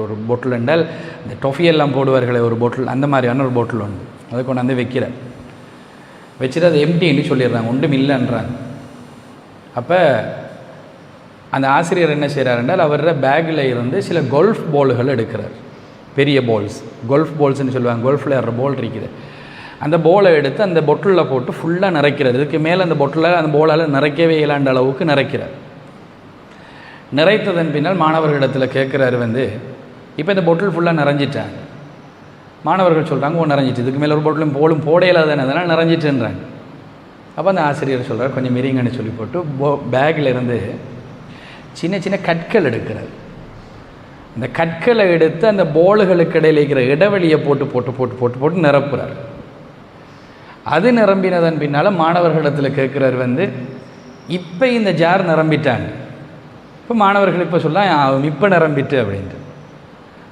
ஒரு பொட்டில் என்றால் இந்த டொஃபி எல்லாம் போடுவார்களே ஒரு பொட்டில் அந்த மாதிரியான ஒரு பொட்டில் ஒன்று. அதை கொண்டாந்து வைக்கிற. வச்சுட்டு அது எம்டின்னு சொல்லிடுறாங்க. ஒன்றும் இல்லைன்றாங்க. அப்போ அந்த ஆசிரியர் என்ன செய்கிறார் என்றால் அவரோட பேக்கில் இருந்து சில கோல்ஃப் பால்கள் எடுக்கிறார். பெரிய பால்ஸ் கோல்ஃப் பால்ஸ்னு சொல்லுவாங்க. கோல்ஃபில் ஏற பால் இருக்குது. அந்த போலை எடுத்து அந்த பொட்டிலில் போட்டு ஃபுல்லாக நிறைக்கிறார். இதுக்கு மேலே அந்த பொட்டில் அந்த போலால் நிறைக்கவே இல்லாண்ட அளவுக்கு நிறைக்கிறார். நிறைத்ததன் பின்னால் மாணவர்களிடத்தில் கேட்குறாரு வந்து இப்போ இந்த பொட்டில் ஃபுல்லாக நிறைஞ்சிட்டாங்க. மாணவர்கள் சொல்கிறாங்க ஓ நிறைஞ்சிட்டு இதுக்கு மேலே ஒரு பொட்டிலும் போலும் போடையில தானே அதனால் நிறைஞ்சிட்டுன்றாங்க. அப்போ அந்த ஆசிரியர் சொல்கிறார் கொஞ்சம் மிரிங்கன்னு சொல்லி போட்டு போ பேக்கில் இருந்து சின்ன சின்ன கற்கள் எடுக்கிறார். அந்த கற்களை எடுத்து அந்த போலுகளுக்கு இடையில் இருக்கிற இடைவெளியை போட்டு போட்டு போட்டு போட்டு போட்டு நிரப்புறார். அது நிரம்பினதன் பின்னால் மாணவர்களிடத்தில் கேட்குறவர் வந்து இப்போ இந்த ஜார் நிரம்பிட்டாங்க. இப்போ மாணவர்கள் இப்போ சொல்லலாம் இப்போ நிரம்பிட்டு அப்படின்ட்டு.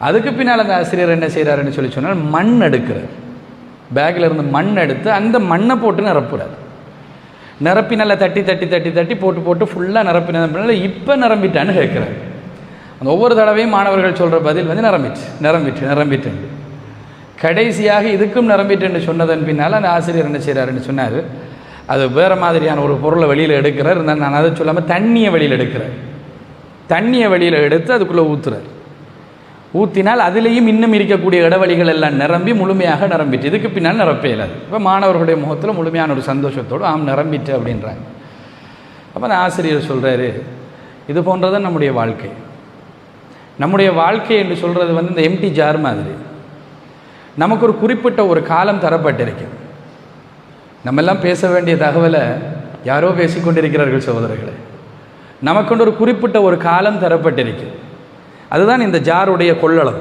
அதுக்கு பின்னால் அந்த ஆசிரியர் என்ன செய்கிறாருன்னு சொல்லி சொன்னால் மண் எடுக்கிறார். பேக்கில் இருந்து மண் எடுத்து அந்த மண்ணை போட்டு நிரப்புறாரு. நிரப்பி நல்லா தட்டி தட்டி தட்டி தட்டி போட்டு போட்டு ஃபுல்லாக நிரப்பினதன் இப்போ நிரம்பிட்டான்னு கேட்குறாரு. அந்த ஒவ்வொரு தடவையும் மாணவர்கள் சொல்கிற பதில் வந்து நிரம்பிச்சு நிரம்பிட்டு நிரம்பிட்டு. கடைசியாக இதுக்கும் நிரம்பிட்டுன்னு சொன்னதன் பின்னால் அந்த ஆசிரியர் என்ன செய்கிறாருன்னு சொன்னார். அது வேறு மாதிரியான ஒரு பொருளை வெளியில் எடுக்கிறார். இருந்தாலும் நான் அதை சொல்லாமல் தண்ணியை வெளியில் எடுக்கிறேன் தண்ணியை வெளியில் எடுத்து அதுக்குள்ளே ஊற்றுறார் ஊற்றினால் அதுலேயும் இன்னும் இருக்கக்கூடிய இடைவெளிகள் எல்லாம் நிரம்பி முழுமையாக நிரம்பிட்டு இதுக்கு பின்னால் நிரப்ப இயலாது இப்போ மாணவர்களுடைய முகத்தில் முழுமையான ஒரு சந்தோஷத்தோடு ஆம் நிரம்பிட்டு அப்படின்றாங்க. அப்போ அந்த ஆசிரியர் சொல்கிறாரு இது போன்றதான் நம்முடைய வாழ்க்கை. நம்முடைய வாழ்க்கை என்று சொல்கிறது வந்து இந்த எம்டி ஜார் மாதிரி. நமக்கு ஒரு குறிப்பிட்ட ஒரு காலம் தரப்பட்டிருக்கு. நம்மெல்லாம் பேச வேண்டிய தகவலை யாரோ பேசிக்கொண்டிருக்கிறார்கள் சகோதரர்களே. நமக்குண்டு ஒரு குறிப்பிட்ட ஒரு காலம் தரப்பட்டிருக்கு. அதுதான் இந்த ஜாருடைய கொள்ளளவு.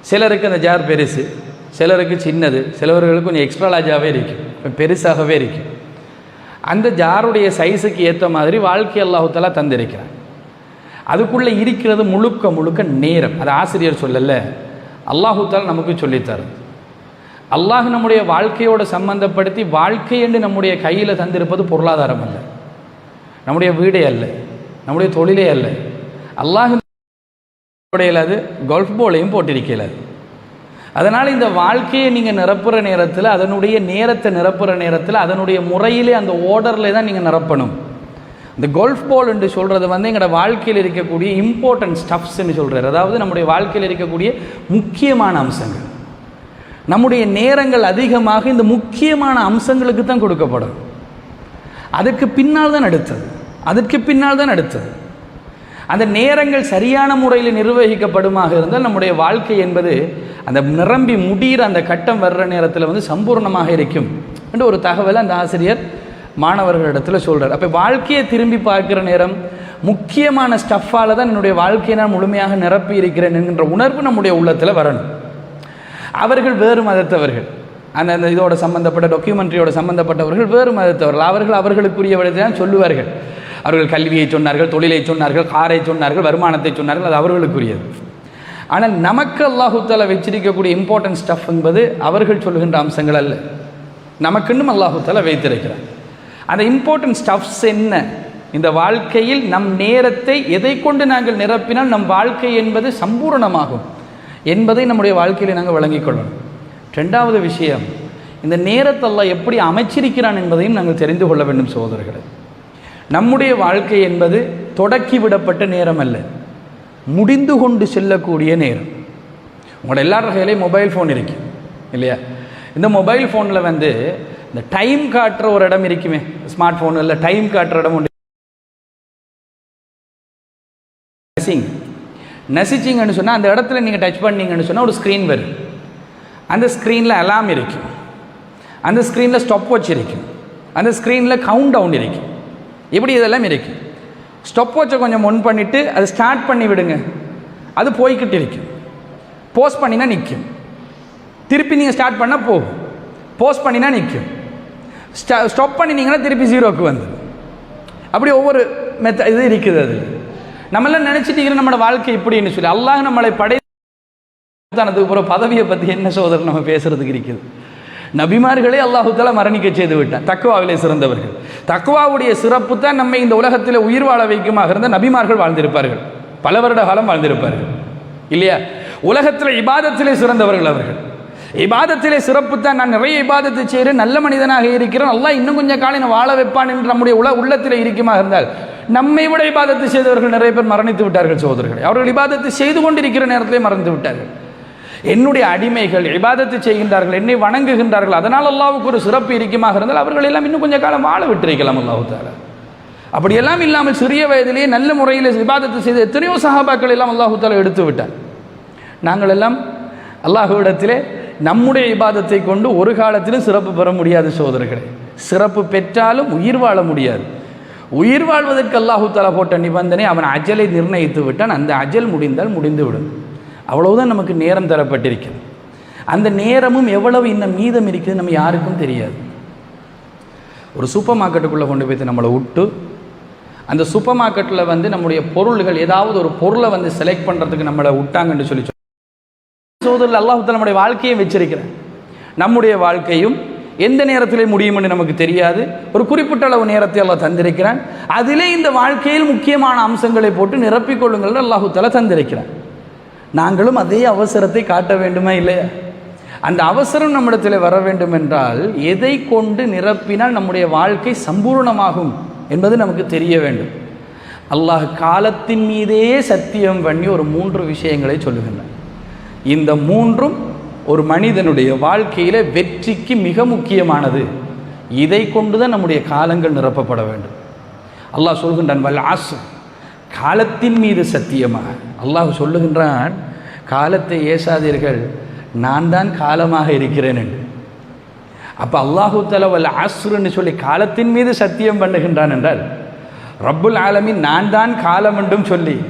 சிலருக்கு அந்த ஜார் பெருசு சிலருக்கு சின்னது சிலவர்களுக்கு கொஞ்சம் எக்ஸ்ட்ரா லார்ஜாகவே இருக்கும். பெருசாகவே இருக்கும். அந்த ஜாருடைய சைஸுக்கு ஏற்ற மாதிரி வாழ்க்கை அல்லாஹுத்தலா தந்திருக்கிறான். அதுக்குள்ளே இருக்கிறது முழுக்க முழுக்க நேரம். அது ஆசிரியர் சொல்லலை. அல்லாஹுத்தால் நமக்கு சொல்லித்தரும். அல்லாஹ் நம்முடைய வாழ்க்கையோடு சம்பந்தப்படுத்தி வாழ்க்கை என்று நம்முடைய கையில் தந்திருப்பது பொருளாதாரம் அல்ல. நம்முடைய வீடே அல்ல. நம்முடைய தொழிலே அல்ல. அல்லாஹ் அது? கோல்ஃப் போலையும் போட்டிருக்கலாது அதனால் இந்த வாழ்க்கையை நீங்கள் நிரப்புகிற நேரத்தில் அதனுடைய நேரத்தை நிரப்புகிற நேரத்தில் அதனுடைய முறையிலே அந்த ஓர்டரில் தான் நீங்கள் நிரப்பணும். இந்த கோல்ஃப் பால் என்று சொல்கிறது வந்து எங்களோட வாழ்க்கையில் இருக்கக்கூடிய இம்பார்ட்டன்ட் ஸ்டப்ஸ்ன்னு சொல்கிறார் அதாவது நம்முடைய வாழ்க்கையில் இருக்கக்கூடிய முக்கியமான அம்சங்கள். நம்முடைய நேரங்கள் அதிகமாக இந்த முக்கியமான அம்சங்களுக்கு தான் கொடுக்கப்படும். அதுக்கு பின்னால் தான் அடுத்தது. அதுக்கு பின்னால் தான் அடுத்தது. அந்த நேரங்கள் சரியான முறையில் நிர்வகிக்கப்படுமாக இருந்தால் நம்முடைய வாழ்க்கை என்பது அந்த நிரம்பி முடிகிற அந்த கட்டம் வர்ற நேரத்தில் வந்து சம்பூர்ணமாக இருக்கும் என்ற ஒரு தகவலை அந்த ஆசிரியர் மாணவர்களிடத்தில் சொல்கிறார் அப்போ வாழ்க்கையை திரும்பி பார்க்குற நேரம் முக்கியமான ஸ்டஃப்பால் தான் என்னுடைய வாழ்க்கையை நான் முழுமையாக நிரப்பி இருக்கிறேன் என்கின்ற உணர்வு நம்முடைய உள்ளத்தில் வரணும். அவர்கள் வேறு மதத்தவர்கள். அந்த அந்த இதோட சம்மந்தப்பட்ட டாக்குமெண்ட்ரியோட சம்மந்தப்பட்டவர்கள் வேறு மதத்தவர்கள். அவர்கள் அவர்களுக்குரியவர்களை தான் சொல்லுவார்கள். அவர்கள் கல்வியை சொன்னார்கள் தொழிலை சொன்னார்கள் காரை சொன்னார்கள் வருமானத்தை சொன்னார்கள் அது அவர்களுக்குரியது. ஆனால் நமக்கு அல்லாஹுத்தால வச்சிருக்கக்கூடிய இம்பார்ட்டன்ட் ஸ்டஃப் என்பது அவர்கள் சொல்லுகின்ற அம்சங்கள் அல்ல. நமக்குன்னும் அல்லாஹுத்தால வைத்திருக்கிறார். அந்த இம்பார்ட்டன்ட் ஸ்டஃப்ஸ் என்ன? இந்த வாழ்க்கையில் நம் நேரத்தை எதை கொண்டு நாங்கள் நிரப்பினால் நம் வாழ்க்கை என்பது சம்பூரணமாகும் என்பதை நம்முடைய வாழ்க்கையில் நாங்கள் வழங்கிக் கொள்ளணும். ரெண்டாவது விஷயம் இந்த நேரத்தெல்லாம் எப்படி அமைச்சிருக்கிறான் என்பதையும் நாங்கள் தெரிந்து கொள்ள வேண்டும் சகோதரர்களை. நம்முடைய வாழ்க்கை என்பது தொடக்கி விடப்பட்ட நேரம் அல்ல. முடிந்து கொண்டு செல்லக்கூடிய நேரம். உங்களோட எல்லார் கையிலையும் மொபைல் ஃபோன் இருக்கு. இல்லையா? இந்த மொபைல் ஃபோனில் வந்து இந்த டைம் காட்டுற ஒரு இடம் இருக்குமே. ஸ்மார்ட் ஃபோன் இல்லை டைம் காட்டுற இடம் உண்டு. நசிங். நசிச்சிங்கன்னு சொன்னால் அந்த இடத்துல நீங்கள் டச் பண்ணீங்கன்னு சொன்னால் ஒரு ஸ்க்ரீன் வரும். அந்த ஸ்க்ரீனில் அலாம் இருக்கும் அந்த ஸ்க்ரீனில் ஸ்டாப் வாட்ச் இருக்கும் அந்த ஸ்க்ரீனில் கவுண்ட் டவுன் இருக்கும் இப்படி இதெல்லாம் இருக்கு? ஸ்டப் வாட்சை கொஞ்சம் ஒன் பண்ணிவிட்டு அதை ஸ்டார்ட் பண்ணி விடுங்க. அது போய்கிட்டு இருக்கும் போஸ்ட் பண்ணினா நிற்கும் திருப்பி நீங்கள் ஸ்டார்ட் பண்ணால் போகும். போஸ்ட் பண்ணினா நிற்கும் ஸ்டா ஸ்டாப் பண்ணினீங்கன்னா திருப்பி ஜீரோவுக்கு வந்து அப்படி ஒவ்வொரு மெத்த இது இருக்குது அது நம்மளாம் நினச்சிட்டு நம்மளோட வாழ்க்கை இப்படின்னு சொல்லி அல்லாஹ் நம்மளை படை தனதுக்கு அப்புறம் பதவியை பற்றி என்ன சோதரர் நம்ம பேசுகிறதுக்கு இருக்குது. நபிமார்களே அல்லாஹுத்தால மரணிக்க செய்து விட்டான் தக்குவாவிலே சிறந்தவர்கள். தக்குவாவுடைய சிறப்பு தான் நம்மை இந்த உலகத்தில் உயிர் வாழ வைக்குமாக இருந்த நபிமார்கள் வாழ்ந்திருப்பார்கள். பல வருட காலம் வாழ்ந்திருப்பார்கள். இல்லையா? உலகத்தில் இபாதத்திலே சிறந்தவர்கள் அவர்கள். இபாதத்திலே சிறப்பு தான் நான் நிறைய இபாதத்தை செய்கிறேன் நல்ல மனிதனாக இருக்கிறேன். நல்லா இன்னும் கொஞ்சம் காலம் வாழ வைப்பான் என்று நம்முடைய உல உள்ளத்தில் இருக்குமா இருந்தால் நம்மை விட இபாதத்தை செய்தவர்கள் நிறைய பேர் மரணித்து விட்டார்கள் சோதரர்கள் அவர்கள் இபாதத்தை செய்து கொண்டிருக்கிற நேரத்திலே மறந்து விட்டார்கள். என்னுடைய அடிமைகள் இபாதத்தை செய்கின்றார்கள் என்னை வணங்குகின்றார்கள் அதனால் அல்லாவுக்கு ஒரு சிறப்பு இருக்குமாக இருந்தால் அவர்கள் எல்லாம் இன்னும் கொஞ்சம் காலம் வாழ விட்டிருக்கலாம் அல்லாஹு அப்படியெல்லாம் இல்லாமல் சிறிய வயதிலேயே நல்ல முறையில் இபாதத்தை செய்த எத்தனையோ சகாபாக்கள் எல்லாம் அல்லாஹு எடுத்து விட்டார். நாங்கள் எல்லாம் அல்லாஹுவிடத்திலே நம்முடைய இபாதத்தை கொண்டு ஒரு காலத்திலும் சிறப்பு பெற முடியாது சோதரர்களே சிறப்பு பெற்றாலும் உயிர் வாழ முடியாது. உயிர் வாழ்வதற்கு அல்லாஹு போட்ட நிபந்தனை அவன் அஜலை நிர்ணயித்து விட்டான். அந்த அஜல் முடிந்தால் முடிந்துவிடும். அவ்வளவுதான் நமக்கு நேரம் தரப்பட்டிருக்கிறது. அந்த நேரமும் எவ்வளவு இன்னும் மீதம் இருக்குது நம்ம யாருக்கும் தெரியாது. ஒரு சூப்பர் மார்க்கெட்டுக்குள்ளே கொண்டு போய் நம்மளை விட்டு அந்த சூப்பர் மார்க்கெட்டில் வந்து நம்முடைய பொருள்கள் ஏதாவது ஒரு பொருளை வந்து செலக்ட் பண்ணுறதுக்கு நம்மளை விட்டாங்கன்னு சொல்லி சோதரில் அல்லாஹு நம்முடைய வாழ்க்கையை வச்சிருக்கிறேன் நம்முடைய வாழ்க்கையும் எந்த நேரத்திலே முடியும்னு நமக்கு தெரியாது. ஒரு குறிப்பிட்ட அளவு நேரத்தை அல்லாஹ் தந்திருக்கிறான். அதிலே இந்த வாழ்க்கையில் முக்கியமான அம்சங்களை போட்டு நிரப்பிக்கொள்ளுங்கள் கொள்ளுங்கள் தந்திருக்கிறான். நாங்களும் அதே அவசரத்தை காட்ட வேண்டுமா இல்லையா? அந்த அவசரம் நம்மிடத்தில் வர வேண்டும் என்றால் எதை கொண்டு நிரப்பினால் நம்முடைய வாழ்க்கை சம்பூர்ணமாகும் என்பது நமக்கு தெரிய வேண்டும். அல்லாஹ் காலத்தின் மீதே சத்தியம் பண்ணி ஒரு மூன்று விஷயங்களை சொல்லுகின்றன. இந்த மூன்றும் ஒரு மனிதனுடைய வாழ்க்கையில் வெற்றிக்கு மிக முக்கியமானது. இதை கொண்டு தான் நம்முடைய காலங்கள் நிரப்பப்பட வேண்டும். அல்லாஹ் சொல்கின்றான் வல் ஆசு காலத்தின் மீது சத்தியமாக. அல்லாஹ் சொல்லுகின்றான் காலத்தை ஏசாதீர்கள் நான் தான் காலமாக இருக்கிறேன் என்று. அப்போ அல்லாஹு தலவல் வல் சொல்லி காலத்தின் மீது சத்தியம் பண்ணுகின்றான் என்றால் ரப்புல் ஆலமின் நான் தான் காலம் என்றும் சொல்லி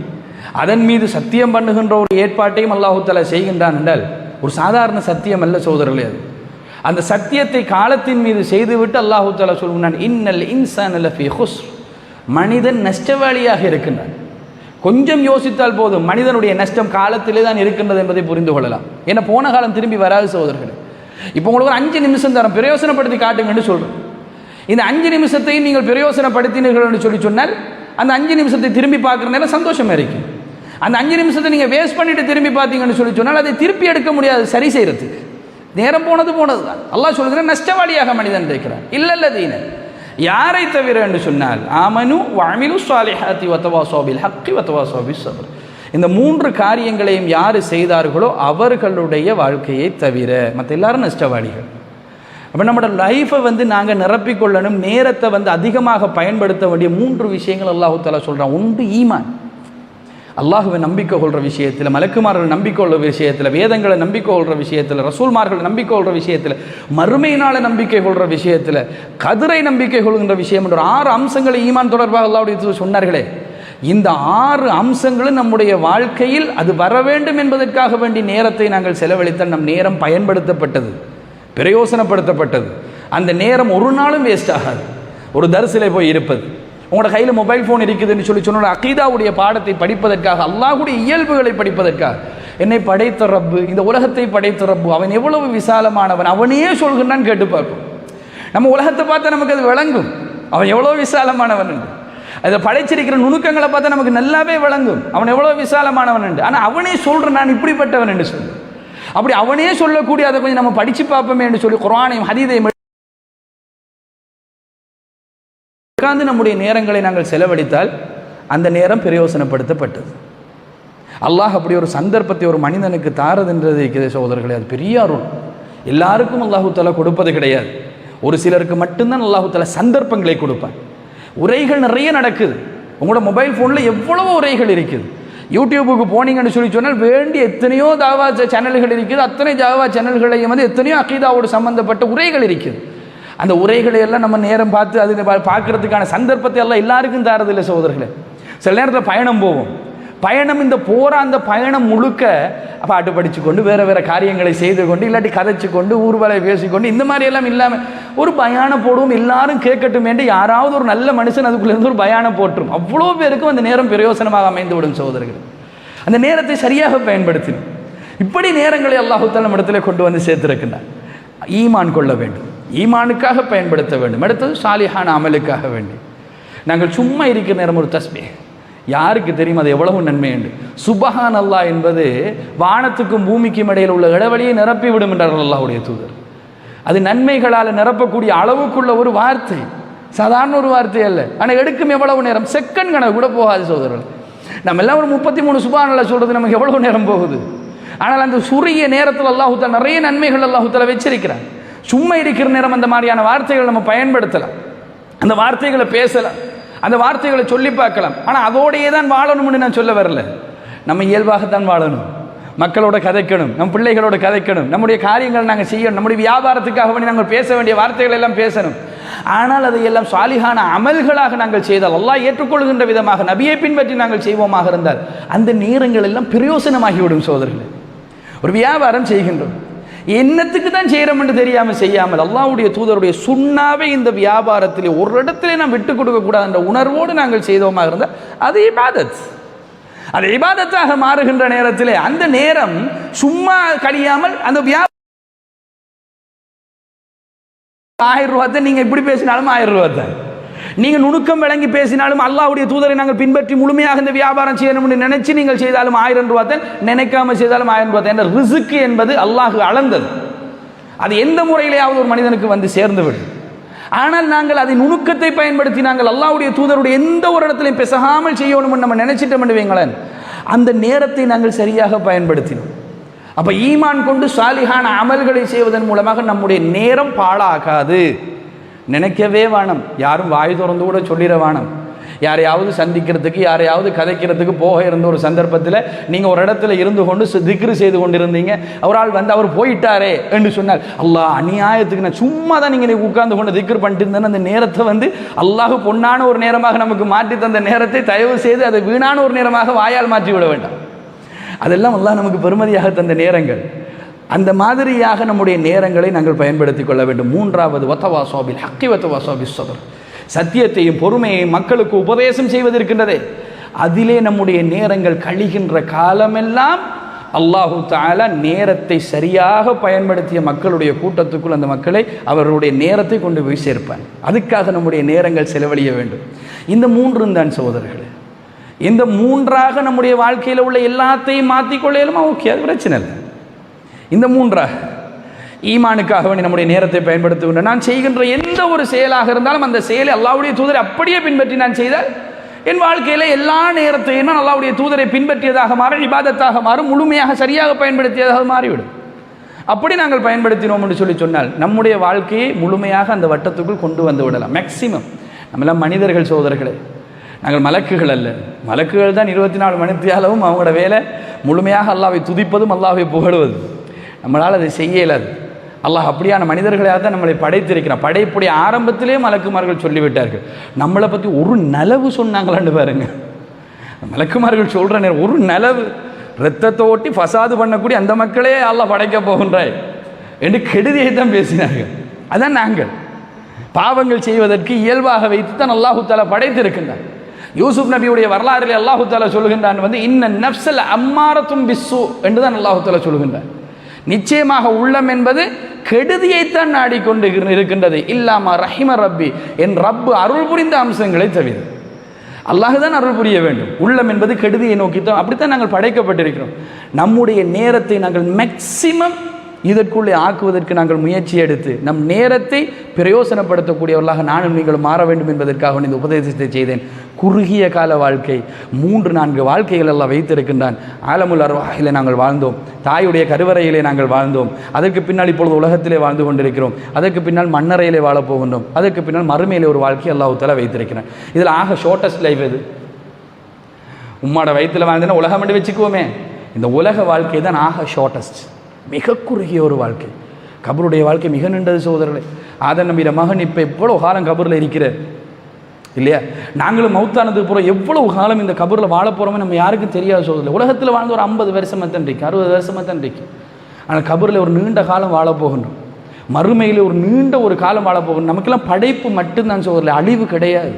அதன் மீது சத்தியம் பண்ணுகின்ற ஒரு ஏற்பாட்டையும் அல்லாஹு தலா செய்கின்றான் என்றால் ஒரு சாதாரண சத்தியம் அல்ல சோதரர்களே அது. அந்த சத்தியத்தை காலத்தின் மீது செய்துவிட்டு அல்லாஹு தலா சொல்கிறான் இன்னல் இன்சான் ஃபி ஹுஸ் மனிதன் நஷ்டவாளியாக இருக்கின்றான். கொஞ்சம் யோசித்தால் போதும் மனிதனுடைய நஷ்டம் காலத்திலே தான் இருக்கின்றது என்பதை புரிந்து கொள்ளலாம். ஏன்னா போன காலம் திரும்பி வராது சகோதரர்களே. இப்போ உங்களுக்கு ஒரு அஞ்சு நிமிஷம் தரம் பிரயோசனப்படுத்தி காட்டுங்கன்னு சொல்கிறேன் இந்த அஞ்சு நிமிஷத்தையும் நீங்கள் பிரயோசனப்படுத்தினீர்கள் என்று சொல்லி சொன்னால் அந்த அஞ்சு நிமிஷத்தை திரும்பி பார்க்குற நேரம் சந்தோஷமாக இருக்கும் அந்த அஞ்சு நிமிஷத்தை நீங்கள் வேஸ்ட் பண்ணிட்டு திரும்பி பார்த்தீங்கன்னு சொல்லி சொன்னால் அதை திருப்பி எடுக்க முடியாது சரி செய்கிறதுக்கு நேரம் போனது போனது தான் அல்லா சொல்கிறேன் நஷ்டவாளியாக மனிதன் இருக்கிறார் இல்லை இல்லை தீனர் யாரை தவிர என்று சொன்னால் ஆமனு வாமிலு சாலிஹாத்தி வத்தவா சோபில் ஹக்கி வத்தவா சோபி சபர். இந்த மூன்று காரியங்களையும் யார் செய்தார்களோ அவர்களுடைய வாழ்க்கையை தவிர மற்ற எல்லாரும் நஷ்டவாளிகள். அப்போ நம்மளோட லைஃப்பை வந்து நாங்கள் நிரப்பிக்கொள்ளணும் நேரத்தை வந்து அதிகமாக பயன்படுத்த வேண்டிய மூன்று விஷயங்கள் அல்லாஹு தாலா சொல்கிறான் ஒன்று ஈமான். அல்லாஹுவை நம்பிக்கை கொள்கிற விஷயத்தில் மலக்குமார்கள் நம்பிக்கை கொள்கிற விஷயத்தில் வேதங்களை நம்பிக்கை கொள்கிற விஷயத்தில் ரசூல்மார்களை நம்பிக்கை கொள்கிற விஷயத்தில் மறுமையினால நம்பிக்கை கொள்கிற விஷயத்தில் கதிரை நம்பிக்கை கொள்கின்ற விஷயம் என்ற ஆறு அம்சங்களை ஈமான் தொடர்பாக அல்லாவுடைய சொன்னார்களே இந்த ஆறு அம்சங்களும் நம்முடைய வாழ்க்கையில் அது வர வேண்டும் என்பதற்காக வேண்டி நேரத்தை நாங்கள் செலவழித்தால் நம் நேரம் பயன்படுத்தப்பட்டது பிரயோசனப்படுத்தப்பட்டது. அந்த நேரம் ஒரு நாளும் வேஸ்ட் ஆகாது. ஒரு தரிசிலை போய் இருப்பது. உங்களோட கையில் மொபைல் ஃபோன் இருக்குதுன்னு சொல்லி சொன்னோட அகீதாவுடைய பாடத்தை படிப்பதற்காக அல்லாஹுடைய இயல்புகளை படிப்பதற்காக. என்னை படைத்த ரப்பு இந்த உலகத்தை படைத்த ரப்பு அவன் எவ்வளவு விசாலமானவன் அவனே சொல்கிறான்னு கேட்டு பார்ப்போம். நம்ம உலகத்தை பார்த்தா நமக்கு அது விளங்கும். அவன் எவ்வளோ விசாலமானவன் அதை படைச்சிருக்கிற நுணுக்கங்களை பார்த்தா நமக்கு நல்லாவே விளங்கும். அவன் எவ்வளோ விசாலமானவன் என்று. ஆனால் அவனே சொல்கிறேன் நான் இப்படிப்பட்டவன் என்று சொல்லு. அப்படி அவனே சொல்லக்கூடிய அதை கொஞ்சம் நம்ம படித்து பார்ப்போமே என்று சொல்லி குரானையும் ஹதீதையும் உட்கார்ந்து நம்முடைய நேரங்களை நாங்கள் செலவழித்தால் அந்த நேரம் பிரயோசனப்படுத்தப்பட்டது. அல்லாஹ் அப்படி ஒரு சந்தர்ப்பத்தை ஒரு மனிதனுக்கு தாரதுன்றது இருக்கிறது சகோதரர்களே அது பெரிய அருள். எல்லாருக்கும் அல்லாஹு தலா கொடுப்பது கிடையாது. ஒரு சிலருக்கு மட்டும்தான் அல்லாஹு தலா சந்தர்ப்பங்களை கொடுப்பான். உரைகள் நிறைய நடக்குது. உங்களோட மொபைல் ஃபோனில் எவ்வளவோ உரைகள் இருக்குது. யூடியூபுக்கு போனீங்கன்னு சொல்லி சொன்னால் வேண்டிய எத்தனையோ தாவா சேனல்கள் இருக்குது. அத்தனை தாவா சேனல்களையும் வந்து எத்தனையோ அகீதாவோடு சம்பந்தப்பட்ட உரைகள் இருக்குது. அந்த உரைகளை எல்லாம் நம்ம நேரம் பார்த்து அது பார்க்கறதுக்கான சந்தர்ப்பத்தை எல்லாம் எல்லாருக்கும் தரதில்லை சகோதரர்களே. சில நேரத்தில் பயணம் போவோம். பயணம் இந்த போகிற அந்த பயணம் முழுக்க பாட்டு படித்து கொண்டு வேறு வேறு காரியங்களை செய்து கொண்டு இல்லாட்டி கதைச்சு கொண்டு ஊர்வலை பேசிக்கொண்டு இந்த மாதிரி எல்லாம் இல்லாமல் ஒரு பயானம் போடுவோம் எல்லாரும் கேட்கட்டும் என்று யாராவது ஒரு நல்ல மனுஷன் அதுக்குள்ளேருந்து ஒரு பயானம் போட்டுரும் அவ்வளோ பேருக்கும் அந்த நேரம் பிரயோசனமாக அமைந்து விடும் சகோதரர்கள். அந்த நேரத்தை சரியாக பயன்படுத்தினோம். இப்படி நேரங்களை அல்லாஹுத்தால் நம்ம இடத்துல கொண்டு வந்து சேர்த்திருக்கின்றார். ஈமான் கொள்ள வேண்டும். ஈமானுக்காக பயன்படுத்த வேண்டும். அடுத்தது சாலிஹான அமலுக்காக வேண்டும். நாங்கள் சும்மா இருக்கிற நேரம் ஒரு தஸ்பி. யாருக்கு தெரியும் அது எவ்வளவு நன்மை உண்டு சுபஹான் அல்லா என்பது வானத்துக்கும் பூமிக்கும் இடையில் உள்ள இடைவெளியை நிரப்பி விடும் என்றார்கள் அல்லாவுடைய தூதர். அது நன்மைகளால் நிரப்பக்கூடிய அளவுக்குள்ள ஒரு வார்த்தை. சாதாரண ஒரு வார்த்தை அல்ல. ஆனால் எடுக்கும் எவ்வளவு நேரம்? செகண்ட் கணக்கு கூட போகாது சோதரர்கள் நம்ம எல்லாம் ஒரு முப்பத்தி மூணு சுபானல்ல சொல்றது நமக்கு எவ்வளவு நேரம் போகுது? ஆனால் அந்த சுரிய நேரத்தில் அல்லாஹூத்தா நிறைய நன்மைகள் அல்லாஹூத்தால வச்சிருக்கிறான். சும்மா இருக்கிற நேரம் அந்த மாதிரியான வார்த்தைகளை நம்ம பயன்படுத்தலாம். அந்த வார்த்தைகளை பேசலாம். அந்த வார்த்தைகளை சொல்லி பார்க்கலாம். ஆனால் அதோடையே தான் வாழணும்னு நான் சொல்ல வரல. நம்ம இயல்பாகத்தான் வாழணும். மக்களோட கதைக்கணும். நம் பிள்ளைகளோட கதைக்கணும். நம்முடைய காரியங்கள் நாங்கள் செய்யணும். நம்முடைய வியாபாரத்துக்காக வேண்டி நாங்கள் பேச வேண்டிய வார்த்தைகள் எல்லாம் பேசணும். ஆனால் அதையெல்லாம் சாலிகான அமல்களாக நாங்கள் செய்தால் எல்லாம் ஏற்றுக்கொள்கின்ற விதமாக நபியை பின்பற்றி நாங்கள் செய்வோமாக இருந்தால் அந்த நேரங்கள் எல்லாம் பிரயோசனமாகிவிடும் சோதரர்களே. ஒரு வியாபாரம் செய்கின்றோம். என்னத்துக்கு தான் செய்கிறோம்னு தெரியாமல் செய்யாமல் அல்லாவுடைய தூதருடைய சுண்ணாவே இந்த வியாபாரத்திலே ஒரு இடத்திலே நாம் விட்டு கொடுக்க கூடாது என்ற உணர்வோடு நாங்கள் செய்தோமாக இருந்தால் அது இபாதத். அது இபாதத்தாக மாறுகின்ற நேரத்திலே அந்த நேரம் சும்மா கழியாமல் அந்த வியாபாரம் ஆயிரம் ரூபா தான் நீங்கள் இப்படி பேசினாலும் ஆயிரம் ரூபா தான் நீங்கள் நுணுக்கம் விளங்கி பேசினாலும் அல்லாவுடைய தூதரை நாங்கள் பின்பற்றி முழுமையாக இந்த வியாபாரம் செய்யணும்னு நினைச்சு நீங்கள் செய்தாலும் ஆயிரம் ரூபா தான் நினைக்காம செய்தாலும் ஆயிரம் ரூபா தான் என்ற ரிசுக்கு என்பது அல்லாஹ் அளந்தது. அது எந்த முறையிலேயாவது ஒரு மனிதனுக்கு வந்து சேர்ந்து விடும். ஆனால் நாங்கள் அதை நுணுக்கத்தை பயன்படுத்தி நாங்கள் அல்லாவுடைய தூதருடைய எந்த ஒரு இடத்திலையும் பெசகாமல் செய்யணும்னு நம்ம நினைச்சிட்டோம் வைங்களேன் அந்த நேரத்தை நாங்கள் சரியாக பயன்படுத்தினோம். அப்போ ஈமான் கொண்டு சாலிகான அமல்களை செய்வதன் மூலமாக நம்முடைய நேரம் பாழாகாது. நினைக்கவே வேணாம் யாரும் வாய் திறந்து கூட சொல்லிட வேணாம் யாரையாவது சந்திக்கிறதுக்கு யாரையாவது கதைக்கிறதுக்கு போக இருந்த ஒரு சந்தர்ப்பத்தில் நீங்கள் ஒரு இடத்துல இருந்து கொண்டு சு- திக்ரு செய்து கொண்டிருந்தீங்க. ஒரு ஆள் வந்து அவர் போயிட்டாரே என்று சொன்னார் அல்லாஹ் அநியாயத்துக்கு நான் சும்மா தான் நீங்கள் உட்கார்ந்து கொண்டு திக்ரு பண்ணிட்டு இருந்தேன்னு அந்த நேரத்தை வந்து அல்லாஹ் பொன்னான ஒரு நேரமாக நமக்கு மாற்றி தந்த நேரத்தை தயவு செய்து அதை வீணான ஒரு நேரமாக வாயால் மாற்றி விட வேண்டாம். அதெல்லாம் அல்லாஹ் நமக்கு பெருமதியாக தந்த நேரங்கள். அந்த மாதிரியாக நம்முடைய நேரங்களை நாங்கள் பயன்படுத்திக் கொள்ள வேண்டும். மூன்றாவது ஒத்தவாசோபில் ஹக்கி ஒத்தவாசோபி சதர். சத்தியத்தையும் பொறுமையையும் மக்களுக்கு உபதேசம் செய்வதற்கின்றதே அதிலே நம்முடைய நேரங்கள் கழிகின்ற காலமெல்லாம் அல்லாஹு தாலா நேரத்தை சரியாக பயன்படுத்திய மக்களுடைய கூட்டத்துக்குள் அந்த மக்களை அவர்களுடைய நேரத்தை கொண்டு போய் சேர்ப்பான். அதுக்காக நம்முடைய நேரங்கள் செலவழிய வேண்டும். இந்த மூன்றும் தான் சகோதரர்களே. இந்த மூன்றாக நம்முடைய வாழ்க்கையில் உள்ள எல்லாத்தையும் மாற்றிக்கொள்ளையிலுமா ஓகே அது பிரச்சனை இல்லை. இந்த மூன்றாக ஈமானுக்காக வேண்டி நம்முடைய நேரத்தை பயன்படுத்துகின்ற நான் செய்கின்ற எந்த ஒரு செயலாக இருந்தாலும் அந்த செயலை அல்லாவுடைய தூதரை அப்படியே பின்பற்றி நான் செய்தால் என் வாழ்க்கையில் எல்லா நேரத்தையும் நான் அல்லாவுடைய தூதரை பின்பற்றியதாக மாறும் விவாதத்தாக மாறும் முழுமையாக சரியாக பயன்படுத்தியதாக மாறிவிடும். அப்படி நாங்கள் பயன்படுத்தினோம் என்று சொல்லி சொன்னால் நம்முடைய வாழ்க்கையை முழுமையாக அந்த வட்டத்துக்குள் கொண்டு வந்து விடலாம். மேக்சிமம் நம்மளாம் மனிதர்கள் சோதர்களே. நாங்கள் மலக்குகள் அல்ல. மலக்குகள் தான் இருபத்தி நாலு மணித்தியாலவும் அவங்களோட வேலை. முழுமையாக அல்லாவை துதிப்பதும் அல்லாவை புகழுவதும். நம்மளால் அதை செய்ய இயலாது. அல்லாஹ் அப்படியான மனிதர்களாக தான் நம்மளை படைத்திருக்கிறான். படைப்புடைய ஆரம்பத்திலே மலக்குமார்கள் சொல்லிவிட்டார்கள். நம்மளை பற்றி ஒரு நலவு சொன்னாங்களான்னு பாருங்க. மலக்குமார்கள் சொல்கிற நேரம் ஒரு நலவு. ரத்தத்தை ஓட்டி ஃபசாது பண்ணக்கூடிய அந்த மக்களே அல்லாஹ் படைக்க போகின்றாய் என்று கெடுதியை தான் பேசினார்கள். அதான் நாங்கள். பாவங்கள் செய்வதற்கு இயல்பாக வைத்து தான் அல்லாஹு தாலா படைத்திருக்கின்றார் யூசுப் நபியுடைய வரலாறில் அல்லாஹு தாலா சொல்கின்றான் வந்து இன்ன நப்சல் அம்மாரத்தும் பிஸ்ஸு என்று தான் அல்லாஹு தாலா சொல்கின்றான் நிச்சயமாக உள்ளம் என்பது கெடுதியைத்தான் நாடிக்கொண்டு இருக்கின்றது. இல்லாம ரஹிம ரப்பி என் ரப்பு அருள் புரிந்த அம்சங்களை தவிர. அல்லாஹ் தான் அருள் புரிய வேண்டும். உள்ளம் என்பது கெடுதியை நோக்கித்தான். அப்படித்தான் நாங்கள் படைக்கப்பட்டிருக்கிறோம். நம்முடைய நேரத்தை நாங்கள் மேக்சிமம் இதற்குள்ளே ஆக்குவதற்கு நாங்கள் முயற்சி எடுத்து நம் நேரத்தை பிரயோசனப்படுத்தக்கூடியவர்களாக நானும் நீங்கள் மாற வேண்டும் என்பதற்காக இந்த உபதேசத்தை செய்தேன். குறுகிய கால வாழ்க்கை மூன்று நான்கு வாழ்க்கைகள் எல்லாம் வைத்திருக்கின்றான். ஆலமுல் அர்வாகிலே நாங்கள் வாழ்ந்தோம். தாயுடைய கருவறையிலே நாங்கள் வாழ்ந்தோம். அதற்கு பின்னால் இப்பொழுது உலகத்திலே வாழ்ந்து கொண்டிருக்கிறோம். அதற்கு பின்னால் மண்ணறையிலே வாழப் போகின்றோம். அதற்கு பின்னால் மறுமையிலே ஒரு வாழ்க்கை அல்லாஹுத்தால வைத்திருக்கிறேன். இதில் ஆக ஷார்ட்டஸ்ட் லைஃப் எது? உம்மாட வயிற்றில் வாழ்ந்தேன்னா உலகம் மட்டும் வச்சுக்குவோமே. இந்த உலக வாழ்க்கை தான் ஆக ஷார்ட்டஸ்ட் மிக குறுகிய ஒரு வாழ்க்கை. கபருடைய வாழ்க்கை மிக நீண்டது சோதரர்களே ஆதன் நம்பிட மகன் இப்போ எவ்வளோ காலம் கபரில் இருக்கிறார்? இல்லையா? நாங்களும் மௌத்தானது போகிறோம் எவ்வளவு காலம் இந்த கபரில் வாழ போகிறோமே நம்ம யாருக்கும் தெரியாத சோதரில் உலகத்தில் வாழ்ந்து ஒரு ஐம்பது வருஷமாக தான் இருக்கு அறுபது வருஷமாக தான் இருக்கு ஆனால் கபரில் ஒரு நீண்ட காலம் வாழ போகின்றோம். மறுமையில் ஒரு நீண்ட ஒரு காலம் வாழ போகணும் நமக்கெல்லாம் படைப்பு மட்டும்தான் சோதரில் அழிவு கிடையாது.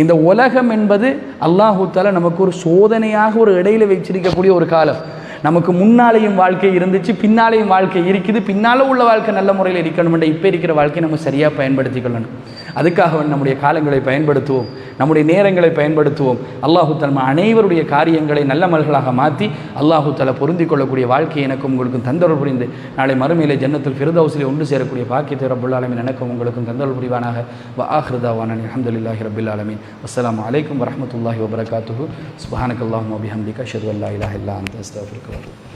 இந்த உலகம் என்பது அல்லாஹூத்தால நமக்கு ஒரு சோதனையாக ஒரு இடையில வச்சிருக்கக்கூடிய ஒரு காலம். நமக்கு முன்னாலேயும் வாழ்க்கை இருந்துச்சு பின்னாலேயும் வாழ்க்கை இருக்குது பின்னால உள்ள வாழ்க்கை நல்ல முறையில் இருக்கணும் இப்போ இருக்கிற வாழ்க்கையை நம்ம சரியாக பயன்படுத்திக் கொள்ளணும். அதுக்காக நம்முடைய காலங்களை பயன்படுத்துவோம். நம்முடைய நேரங்களை பயன்படுத்துவோம். அல்லாஹு தலா அனைவருடைய காரியங்களை நல்ல மல்களாக மாற்றி அல்லாஹு தலா பொருந்தி கொள்ளக்கூடிய வாழ்க்கையை எனக்கும் உங்களுக்கும் தந்தொருள் புரிந்து நாளை மறுமையிலே ஜன்னத்தில் ஃபிரதவுசிலே ஒன்று சேரக்கூடிய பாக்கியத்தை ரபுல்லாலமின் எனக்கும் உங்களுக்கும் தந்தொருள் புரிவானாக. வ ஆஹ்ருதாவான அஹமதுல்லாஹி ரபுல்லாலமின் அஸ்லாம் வலைக்கம் அலைக்கும் வரஹ்மத்துல்லாஹி வபரகாத்துஹு சுபஹானக்கல்லாஹு வபிஹம்திக அஷ்ஹது அல்லா இலாஹ இல்லா அந்த அஸ்தக்ஃபிருக்க